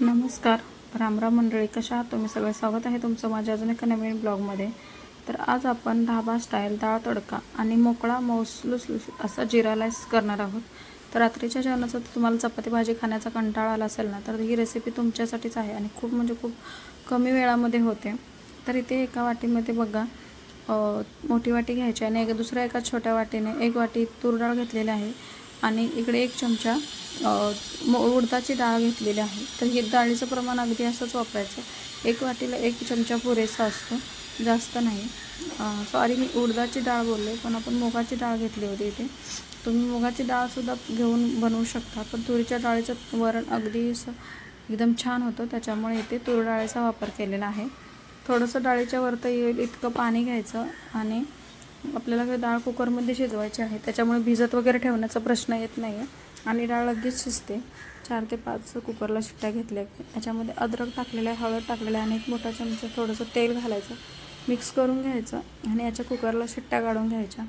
नमस्कार. रामराम मंडळी कशा आहात तुम्ही? सगळे स्वागत आहे तुमचं माझ्या अजून एका नवीन ब्लॉगमध्ये. तर आज आपण ढाबा स्टाईल डाळ तडका आणि मोकळा मौस असा जिरा राईस करणार आहोत. तर रात्रीच्या जेवणाचा तर तुम्हाला चपाती भाजी खाण्याचा कंटाळा आला असेल ना तर ही रेसिपी तुमच्यासाठीच आहे आणि खूप म्हणजे खूप कमी वेळामध्ये होते. तर इथे एका वाटीमध्ये बघा मोठी वाटी घ्यायची आणि एक दुसऱ्या एका छोट्या वाटीने एक वाटी तूर डाळ घेतलेली आहे. आणि इकडे एक चमचा उडदाची डाळ घेतलेली आहे. तर हे डाळीचं प्रमाण अगदी असंच वापरायचं. एक वाटीला एक चमचा पुरेसा असतो. जास्त नाही. सॉरी मी उडदाची डाळ बोलले पण आपण मुगाची डाळ घेतली होती इथे. तुम्ही मुगाची डाळसुद्धा घेऊन बनवू शकता पण तुरीच्या डाळीचं वरण अगदी असं एकदम छान होतं. त्याच्यामुळे इथे तूर डाळीचा वापर केलेला आहे. थोडंसं डाळीच्या वरतं येईल इतकं पाणी घ्यायचं आणि आपल्याला काही डाळ कुकरमध्ये शिजवायची आहे त्याच्यामुळे भिजत वगैरे ठेवण्याचा प्रश्न येत नाही आहे आणि डाळ लगेच शिजते. चार ते पाच कुकरला शिट्ट्या घेतल्या. याच्यामध्ये अद्रक टाकलेलं आहे हळद टाकलेलं आहे आणि एक मोठा चमचा थोडंसं तेल घालायचं. मिक्स करून घ्यायचं आणि याच्या कुकरला शिट्ट्या काढून घ्यायच्या.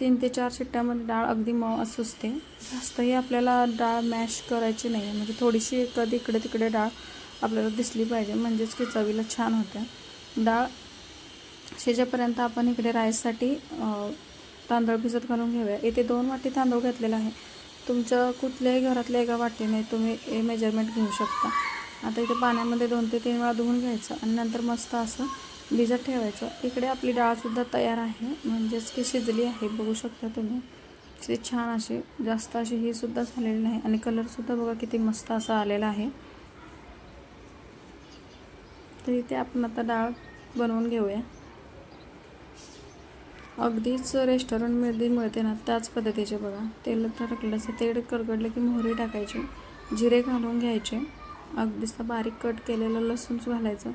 तीन ते चार शिट्ट्यामध्ये डाळ अगदी मऊ सुचते जास्तही आपल्याला डाळ मॅश करायची नाही आहे म्हणजे थोडीशी कधी इकडे तिकडे डाळ आपल्याला दिसली पाहिजे. म्हणजेच की चवीला छान होत्या डाळ शिजेपर्यंत आपण इकडे राईससाठी तांदूळ भिजत घालून घेऊया. इथे दोन वाटी तांदूळ घेतलेला आहे. तुमच्या कुठल्याही घरातल्या एका वाटीने तुम्ही हे मेजरमेंट घेऊ शकता. आता इथे पाण्यामध्ये दोन ते तीन वेळा धुवून घ्यायचं आणि नंतर मस्त असं भिजत ठेवायचं. इकडे आपली डाळसुद्धा तयार आहे म्हणजेच की शिजली आहे. बघू शकता तुम्ही. किती छान अशी जास्त अशी ही सुद्धा झालेली नाही. आणि कलरसुद्धा बघा किती मस्त असा आलेला आहे. तर इथे आपण आता डाळ बनवून घेऊया. अगदीच रेस्टॉरंटमध्ये मिळते ना त्याच पद्धतीचे बघा. तेल टाकलं असं तेल कडकडलं की मोहरी टाकायची जिरे घालून घ्यायचे. अगदीच बारीक कट केलेलं लसूण घालायचं.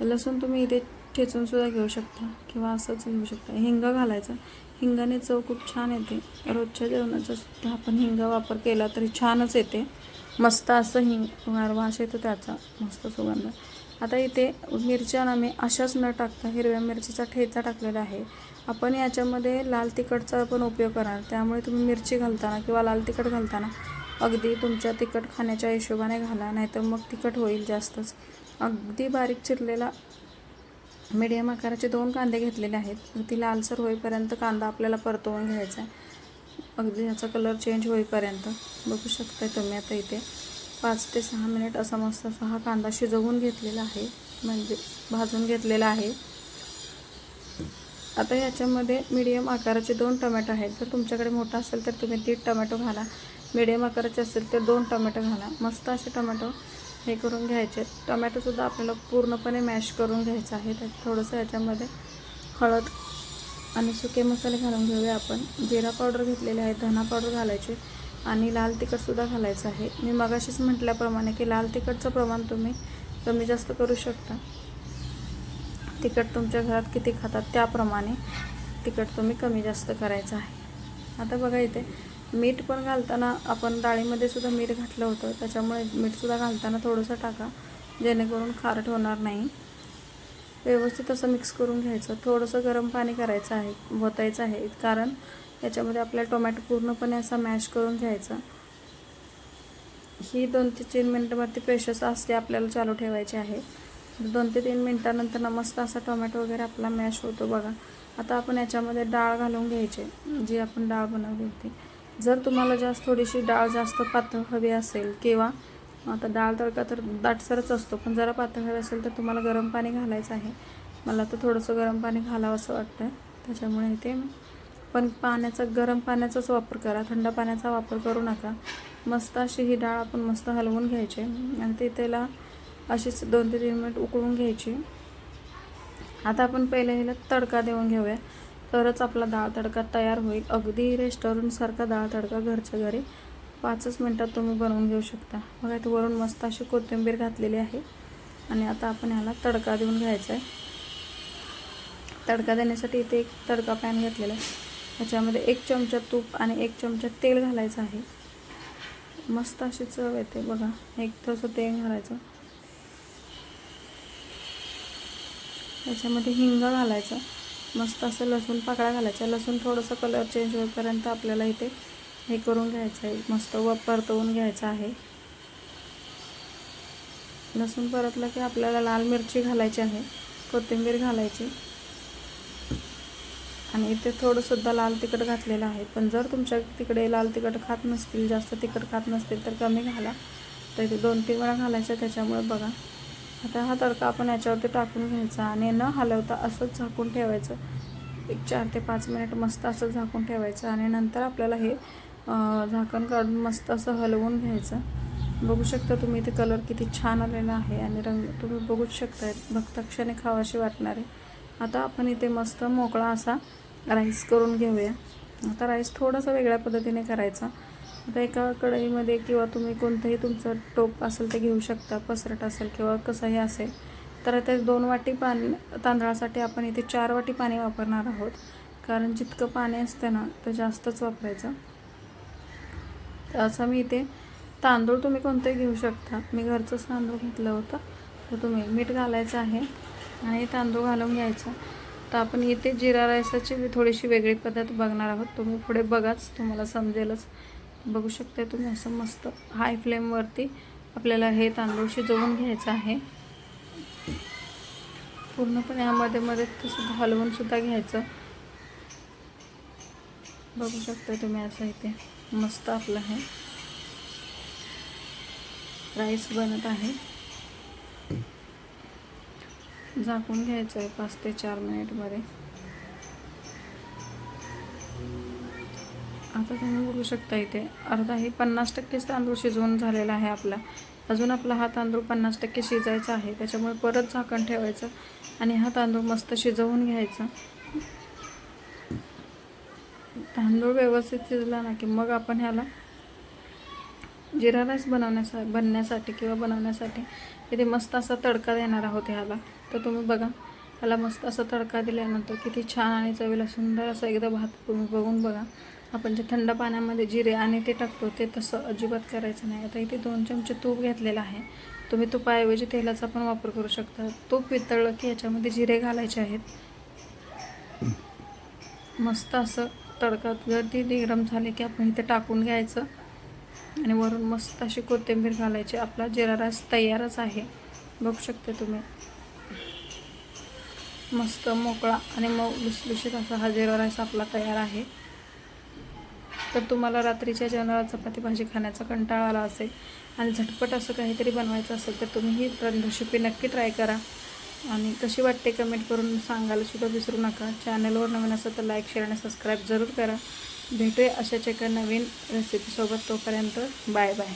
लसूण तुम्ही इथे ठेचूनसुद्धा घेऊ शकता किंवा असंच घेऊ शकता. हिंग घालायचं. हिंगाने चव खूप छान येते. रोजच्या जेवणाचा सुद्धा आपण हिंग वापर केला तरी छानच येते. मस्त असं हिंग वास येतो त्याचा. मस्त सुगंध. आता इथे मिरच्या ना मी अशाच न टाकता हिरव्या मिरचीचा ठेचा टाकलेला आहे. आपण याच्यामध्ये लाल तिखटचा पण उपयोग करणार. त्यामुळे तुम्ही मिरची घालताना किंवा लाल तिखट घालताना अगदी तुमच्या तिखट खाण्याच्या हिशोबाने घाला नाहीतर मग तिखट होईल जास्तच. अगदी बारीक चिरलेला मीडियम आकाराचे दोन कांदे घेतलेले आहेत. ती लालसर होईपर्यंत कांदा आपल्याला परतवून घ्यायचा आहे. अगदी ह्याचा कलर चेंज होईपर्यंत. बघू शकता तुम्ही आता इथे. पाच ते सहा मिनिट असा मस्त असा हा कांदा शिजवून घेतलेला आहे. म्हणजे भाजून घेतलेला आहे. आता याच्यामध्ये मीडियम आकाराचे दोन टमॅटो आहेत. जर तुमच्याकडे मोठा असेल तर तुम्ही तीन टमॅटो घाला. मीडियम आकाराचे असेल तर दोन टमॅटो घाला. मस्त असे टमॅटो हे करून घ्यायचे. टमॅटोसुद्धा आपल्याला पूर्णपणे मॅश करून घ्यायचं आहे. त्यात थोडंसं याच्यामध्ये हळद आणि सुके मसाले घालून घेऊया आपण. जिरा पावडर घेतलेले आहे. धना पावडर घालायचे. आणि लाल तिखटसुद्धा घालायचं आहे. मी मगाशीच म्हटल्याप्रमाणे की लाल तिखटचं प्रमाण तुम्ही कमी जास्त करू शकता. तिखट तुमच्या घरात किती खातात त्याप्रमाणे तिखट तुम्ही कमी जास्त करायचं आहे. आता बघा इथे मीठ पण घालताना आपण डाळीमध्ये सुद्धा मीठ घातलं होतं. त्याच्यामुळे मीठसुद्धा घालताना थोडंसं टाका जेणेकरून खारट होणार नाही. व्यवस्थित असं मिक्स करून घ्यायचं. थोडंसं गरम पाणी करायचं आहे वतायचं आहे. कारण याच्यामध्ये आपल्याला टोमॅटो पूर्णपणे असा मॅश करून घ्यायचा. ही दोन ते तीन मिनटामध्ये प्रेशर असते आपल्याला चालू ठेवायची आहे. दोन ते तीन मिनटानंतर ना मस्त असा टोमॅटो वगैरे आपला मॅश होतो बघा. आता आपण याच्यामध्ये डाळ घालून घ्यायचे जी आपण डाळ बनवली होती. जर तुम्हाला जास्त थोडीशी डाळ जास्त पातळ हवी असेल किंवा आता डाळ तडका तर दाटसरच असतो पण जरा पातळ हवी असेल तर तुम्हाला गरम पाणी घालायचं आहे. मला तर थोडंसं गरम पाणी घालावं असं वाटतं त्याच्यामुळे इथे पण पाण्याचा गरम पाण्याचाच वापर करा. थंड पाण्याचा वापर करू नका. मस्त अशी ही डाळ आपण मस्त हलवून घ्यायची. आणि ते त्याला अशीच दोन ते तीन मिनिट उकळून घ्यायची. आता आपण पहिले ह्याला तडका देऊन घेऊया. तरच आपला डाळ तडका तयार होईल. अगदी रेस्टॉरंटसारखा डाळ तडका घरच्या घरी पाचच मिनटात तुम्ही बनवून घेऊ शकता. बघा इथे वरून मस्त अशी कोथिंबीर घातलेली आहे. आणि आता आपण ह्याला तडका देऊन घ्यायचा आहे. तडका देण्यासाठी इथे एक तडका पॅन घेतलेला आहे. त्याच्यामध्ये एक चमचा तूप आणि एक चमचा तेल घालायचं आहे. मस्त अशी चव येते बघा. एक थोडंसं तेल घालायचं. त्याच्यामध्ये हिंग घालायचं. मस्त असं लसूण पाकळा घालायचा लसूण थोडंसं कलर चेंज होईपर्यंत आपल्याला इथे हे करून घ्यायचं आहे. मस्त व परतवून घ्यायचं आहे. लसूण परतलं की आपल्याला लाल मिरची घालायची आहे. कोथिंबीर घालायची. आणि इथे थोडंसुद्धा लाल तिखट घातलेलं आहे. पण जर तुमच्या तिकडे लाल तिखट खात नसतील जास्त तिखट खात नसतील तर कमी घाला. तर इथे दोन तीन वेळा घालायचं त्याच्यामुळे बघा. आता हा तडका आपण याच्यावरती टाकून घ्यायचा आणि न हलवता असंच झाकून ठेवायचं. एक चार ते पाच मिनिट मस्त असं झाकून ठेवायचं आणि नंतर आपल्याला हे झाकण काढून मस्त असं हलवून घ्यायचं. बघू शकता तुम्ही इथे कलर किती छान आलेला आहे आणि रंग तुम्ही बघूच शकता बघता खावाशी वाटणार. आहे आता आपण इथे मस्त मोकळा असा राईस करून घेऊया. आता राईस थोडासा वेगळ्या पद्धतीने करायचा. आता एका कढईमध्ये किंवा तुम्ही कोणतंही तुमचं टोप असेल ते घेऊ शकता पसरट असेल किंवा कसंही असेल. तर आता दोन वाटी पाणी तांदळासाठी आपण इथे चार वाटी पाणी वापरणार आहोत. कारण जितकं पाणी असतं ना तर जास्तच वापरायचं. तर असं मी इथे तांदूळ तुम्ही कोणतंही घेऊ शकता. मी घरचंच तांदूळ घेतलं होतं. तर तुम्ही मीठ घालायचं आहे आणि तांदूळ घालून घ्यायचं. तर आपण इथे जिरा रायसाची थोडीशी वेगळी पद्धत बघणार आहोत. तुम्ही पुढे बघाच तुम्हाला समजेलच. बघू शकता तुम्ही असं मस्त हाय फ्लेमवरती आपल्याला हे तांदूळ शिजवून घ्यायचं आहे. पूर्णपणे यामध्ये मध्ये तसं हलवून सुद्धा घ्यायचं. बघू शकता तुम्ही असं इथे मस्त आपलं हे राईस बनत आहे. झाकून घ्यायचं आहे पाच ते चार मिनिटमध्ये. आता तुम्ही बघू शकता इथे अर्धा हे पन्नास टक्केच तांदूळ शिजवून झालेला आहे आपला. अजून आपला हा तांदूळ पन्नास टक्के शिजायचा आहे. त्याच्यामुळे परत झाकण ठेवायचं आणि हा तांदूळ मस्त शिजवून घ्यायचा. तांदूळ व्यवस्थित शिजला ना की मग आपण ह्याला जिरा राईस बनवण्यासा बनण्यासाठी किंवा बनवण्यासाठी इथे मस्त असा तडका देणार आहोत ह्याला. तर तुम्ही बघा ह्याला मस्त असा तडका दिल्यानंतर किती छान आणि चवीला सुंदर असा एकदा भात तुम्ही बघून बघा. आपण जे थंड पाण्यामध्ये जिरे आणि ते टाकतो ते तसं अजिबात करायचं नाही. आता इथे दोन चमचे तूप घेतलेलं आहे. तुम्ही तुपाऐवजी तेलाचा पण वापर करू शकता. तूप वितळलं की याच्यामध्ये जिरे घालायचे आहेत. मस्त असं तडका गर्दी गरम झाले की आपण इथे टाकून घ्यायचं. आणि वरून मस्त अशी कोथिंबीर घालायची. आपला जिरा राईस तयारच आहे. बघू शकते तुम्ही. मस्त मोकळा आणि मऊ लुसलुशीत असा हा जिरा राईस आपला तयार आहे. तर तुम्हाला रात्रीच्या जेवणाला चपाती भाजी खाण्याचा कंटाळा आला असेल आणि झटपट असं काहीतरी बनवायचं असेल तर तुम्ही ही रेसिपी नक्की ट्राय करा. आणि कशी वाटते कमेंट करून सांगायला सुद्धा विसरू नका. चॅनलवर नवीन असेल तर लाईक शेअर आणि सबस्क्राईब जरूर करा. भेटूया अशाच एका नवीन रेसिपीसोबत तोपर्यंत बाय बाय.